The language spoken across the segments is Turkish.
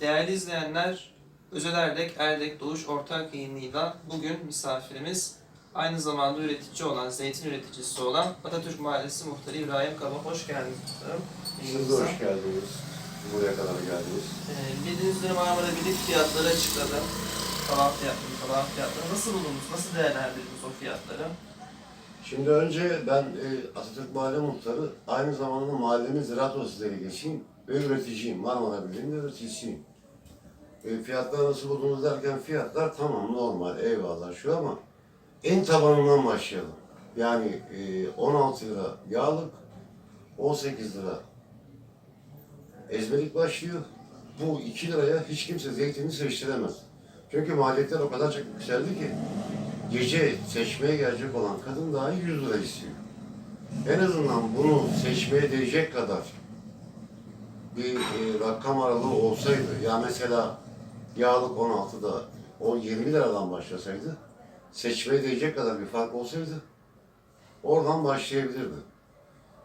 Değerli izleyenler, Özel Erdek, Erdek Doğuş ortak yayınıyla bugün misafirimiz aynı zamanda üretici olan, zeytin üreticisi olan Atatürk Mahallesi Muhtarı İbrahim Kaba. Hoş geldiniz muhtarım. Siz de hoş geldiniz. Buraya kadar geldiniz. Ee, bildiğiniz üzere Marmara Birlik fiyatları açıkladı. Falan fiyatları, falan fiyatları. Nasıl buldunuz, nasıl değerlendirdiniz o fiyatları? Şimdi önce ben e, Atatürk Mahalle Muhtarı, aynı zamanda mahallemin ziraat odası delegesiyim ve üreticiyim. Marmara Birliği'nin üreticisiyim. E, fiyatları nasıl buldunuz derken fiyatlar tamam normal eyvallah şu ama en tabanından başlayalım. Yani e, 16 lira yağlık, 18 lira ezmelik başlıyor. Bu 2 liraya hiç kimse zeytini seçtiremez. Çünkü maliyetler o kadar çok yükseldi ki gece seçmeye gelecek olan kadın dahi 100 lira istiyor. En azından bunu seçmeye değecek kadar bir e, rakam aralığı olsaydı, ya mesela yağlık 16'da o 20 liradan başlasaydı, seçmeye değecek kadar bir fark olsaydı, oradan başlayabilirdi.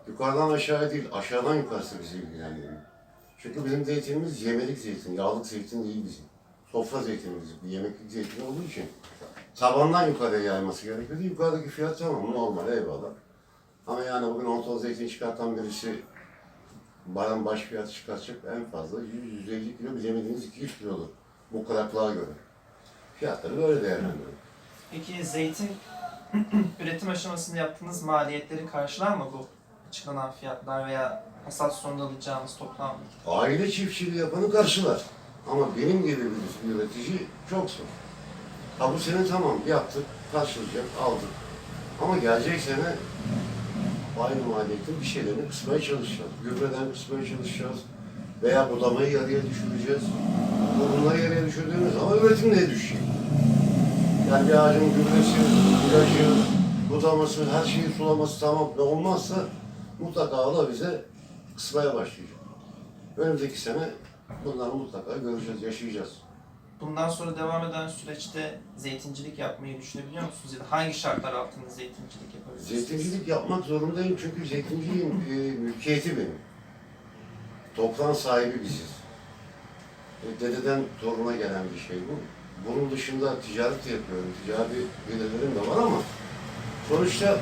Yukarıdan aşağıya değil, aşağıdan yukarısı bizi ilgilendiriyor. Çünkü bizim zeytinimiz yemelik zeytin, yağlık zeytin değil bizim. Sofra zeytinimiz, yemeklik zeytin olduğu için tabandan yukarıya yayması gerekiyordu. Yukarıdaki fiyat tamam normal eyvallah. Ama yani bugün 10 ton zeytin çıkartan birisi bayan baş fiyatı çıkartacak en fazla 100-150 kilo bilemediğiniz 200 kilodur. Bu kıraklığa göre. Fiyatları böyle değerlendiriyor. Peki zeytin üretim aşamasında yaptığınız maliyetleri karşılar mı bu açıklanan fiyatlar veya hasat sonunda alacağınız toplam Aile çiftçiliği yapanı karşılar. Ama benim gibi bir üretici çok zor. Ha bu sene tamam yaptık, karşılayacak, aldık. Ama gelecek sene aynı maliyetin bir şeylerini kısmaya çalışacağız. Gübreden kısmaya çalışacağız. Veya budamayı yarıya düşüreceğiz. Bunları yarıya düşürdüğümüz zaman üretim neye düşecek? Yani bir ağacın gübresi, ilacı, budaması, her şeyi sulaması tamam da olmazsa mutlaka da bize kısmaya başlayacak. Önümüzdeki sene bunları mutlaka göreceğiz, yaşayacağız. Bundan sonra devam eden süreçte zeytincilik yapmayı düşünebiliyor musunuz? Ya hangi şartlar altında zeytincilik yapabilirsiniz? Zeytincilik yapmak zorundayım çünkü zeytinciliğin e, mülkiyeti benim. Toprağın sahibi biziz. E, dededen toruna gelen bir şey bu. Bunun dışında ticaret de yapıyorum. Ticari gelirlerim de var ama sonuçta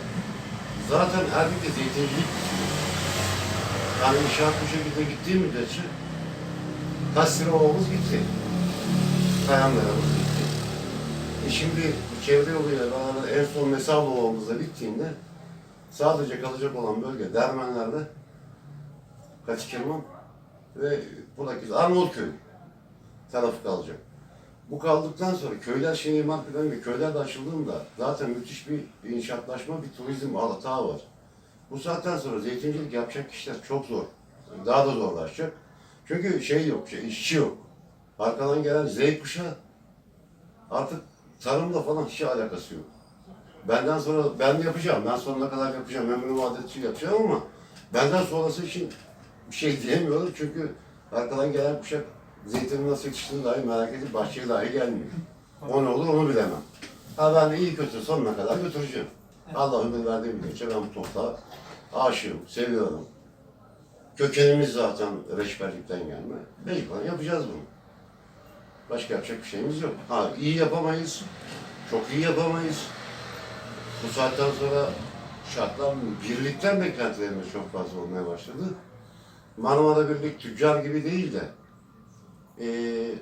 zaten Erdik'te zeytincilik bitiyor. Yani inşaat bu şekilde gittiği müddetçe kaç lira ovamız gitti. Kayan liramız gitti. E şimdi çevre yoluyla beraber en son mesal ovamız da bittiğinde sadece kalacak olan bölge Dermenler'de Kaçkırman ve buradaki Arnavutköy tarafı kalacak. Bu kaldıktan sonra köyler şimdi planı ve köyler de açıldığında zaten müthiş bir inşaatlaşma, bir turizm alatağı var. Bu saatten sonra zeytincilik yapacak kişiler çok zor. Daha da zorlaşacak. Çünkü şey yok, şey, işçi yok. Arkadan gelen Z kuşağı artık tarımla falan hiç alakası yok. Benden sonra ben yapacağım, ben sonuna kadar yapacağım, ömrüm vadetçi yapacağım ama benden sonrası için bir şey diyemiyorum çünkü arkadan gelen kuşak zeytinin nasıl yetiştiğini dahi merak edip bahçeye dahi gelmiyor. O ne olur onu bilemem. Ha ben de iyi kötü sonuna kadar götüreceğim. Allah ömür verdiği müddetçe ben bu toprağa aşığım, seviyorum. Kökenimiz zaten reçberlikten gelme. Mecburen yapacağız bunu. Başka yapacak bir şeyimiz yok. Ha iyi yapamayız, çok iyi yapamayız. Bu saatten sonra şartlar birlikten beklentilerimiz çok fazla olmaya başladı. Marmara Birlik tüccar gibi değil de eee,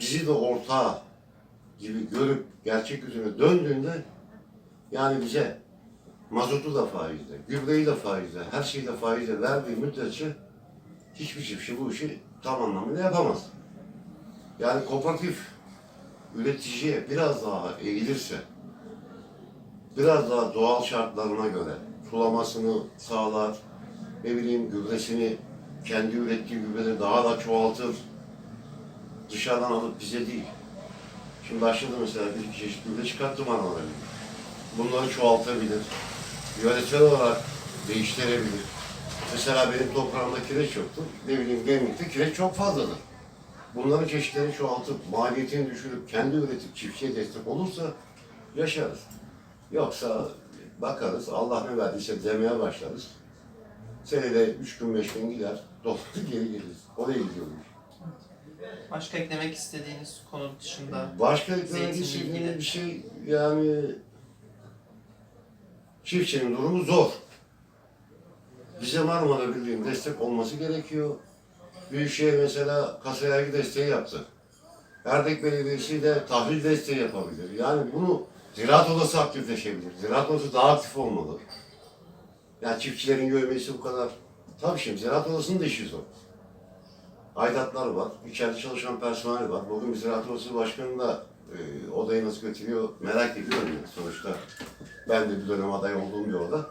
bizi de ortağı gibi görüp gerçek yüzüne döndüğünde yani bize mazotu da faizle, gübreyi de faizle, her şeyi de faizle verdiği müddetçe hiçbir çiftçi bu işi tam anlamıyla yapamaz. Yani kooperatif üreticiye biraz daha eğilirse, biraz daha doğal şartlarına göre sulamasını sağlar, ne bileyim gübresini, kendi ürettiği gübreleri daha da çoğaltır, dışarıdan alıp bize değil. Şimdi başladı mesela bir iki çeşit gübre çıkarttı Marmara Birliği. Bunları çoğaltabilir, yönetsel olarak değiştirebilir. Mesela benim toprağımda kireç yoktu. Ne bileyim Gemlik'te kireç çok fazladır. Bunların çeşitlerini çoğaltıp, maliyetini düşürüp, kendi üretip çiftçiye destek olursa yaşarız. Yoksa bakarız, Allah ne verdiyse demeye başlarız. Senede üç gün, beş gün gider, dolar geri geliriz. Oraya gidiyormuş. Başka eklemek istediğiniz konu dışında Başka eklemek istediğim bir şey yani çiftçinin durumu zor. Bize Marmara Birliği'nin destek olması gerekiyor. Büyükşehir mesela kasaya desteği yaptı. Erdek Belediyesi de tahvil desteği yapabilir. Yani bunu Ziraat Odası aktifleşebilir. Ziraat Odası daha aktif olmalı. Yani çiftçilerin görmesi bu kadar. Tabii şimdi Ziraat Odası'nın da işi zor. Aidatlar var, içeride çalışan personel var. Bugün bir Ziraat Odası Başkanı da e, odayı nasıl götürüyor merak ediyorum yani sonuçta. Ben de bir dönem aday olduğum bir oda.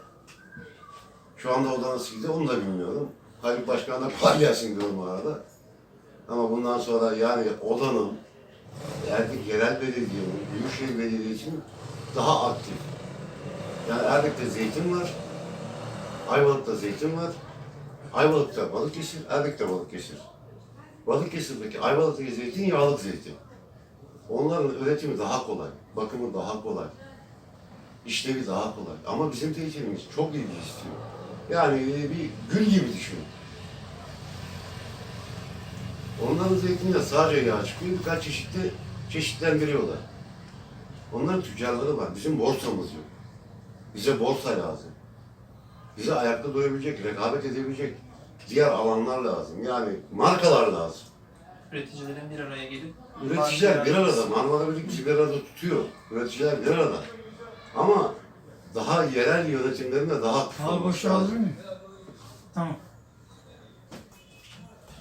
Şu anda oda nasıl gidiyor onu da bilmiyorum. Haluk Başkan da kolay gelsin diyorum arada. Ama bundan sonra yani odanın, Erdik Yerel Belediye'nin, Büyükşehir Belediyesi'nin daha aktif. Yani Erdek'te zeytin var, Ayvalık'ta zeytin var, Ayvalık'ta Balıkesir, Erdek'te Balıkesir. Balıkesir'deki Ayvalık'taki zeytin yağlık zeytin. Onların üretimi daha kolay, bakımı daha kolay, işlevi daha kolay. Ama bizim zeytinimiz çok ilgi istiyor. Yani bir gül gibi düşünün. Onların zeytinde sadece yağ çıkıyor, birkaç çeşitli çeşitlendiriyorlar. Onların tüccarları var, bizim borsamız yok. Bize borsa lazım. Bize ayakta durabilecek, rekabet edebilecek diğer alanlar lazım. Yani markalar lazım. üreticilerin bir araya gelip Üreticiler bir arada, Marmara Birlik bir arada tutuyor. Üreticiler bir arada. Ama daha yerel yönetimlerin de daha boşa lazım. Tamam.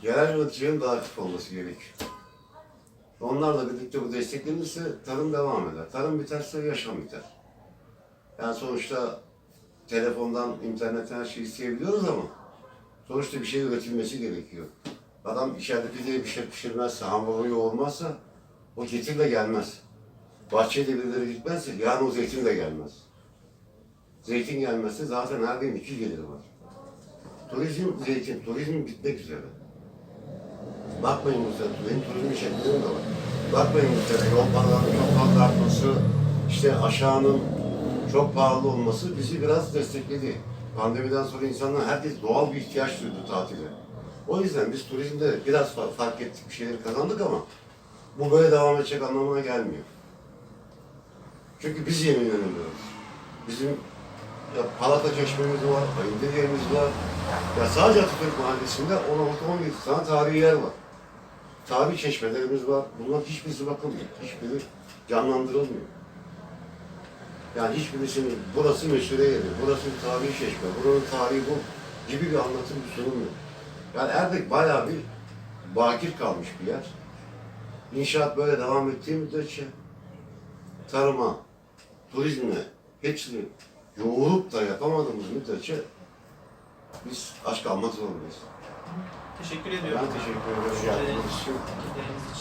Yerel yöneticilerin daha aktif olması gerekiyor. Onlarla birlikte bu desteklenirse tarım devam eder. Tarım biterse yaşam biter. Yani sonuçta telefondan, internetten her şeyi isteyebiliyoruz ama sonuçta bir şey üretilmesi gerekiyor. Adam içeride pideyi bir şey pişirmezse, hamuru yoğurmazsa o getir de gelmez. Bahçeye birileri gitmezse yani o zeytin de gelmez. Zeytin gelmezse zaten her gün iki geliri var. Turizm, zeytin, turizm bitmek üzere. Bakmayın sene, benim turizm şekillerim de var. Bakmayın sene, yol paralarının çok fazla artması, işte aşağının çok pahalı olması bizi biraz destekledi. Pandemiden sonra insanlar, herkes doğal bir ihtiyaç duydu tatile. O yüzden biz turizmde biraz fa- fark ettik, bir şeyler kazandık ama bu böyle devam edecek anlamına gelmiyor. Çünkü biz yeminlenemiyoruz. Bizim ya Palata Çeşmemiz var, Ayındır yerimiz var. Ya sadece Atatürk Mahallesi'nde 16-17 tane tarihi yer var. Tarihi çeşmelerimiz var. Bunların hiçbirisi bakılmıyor. Hiçbiri canlandırılmıyor. Yani hiçbirisinin burası meşhur yeri, burası bir tarihi çeşme, buranın tarihi bu gibi bir anlatım sunulmuyor. Yani Erdek bayağı bir bakir kalmış bir yer. İnşaat böyle devam ettiği müddetçe tarıma, turizme hepsini yoğurup da yapamadığımız müddetçe biz aç kalmak zorundayız. Teşekkür ediyorum. Ben teşekkür için.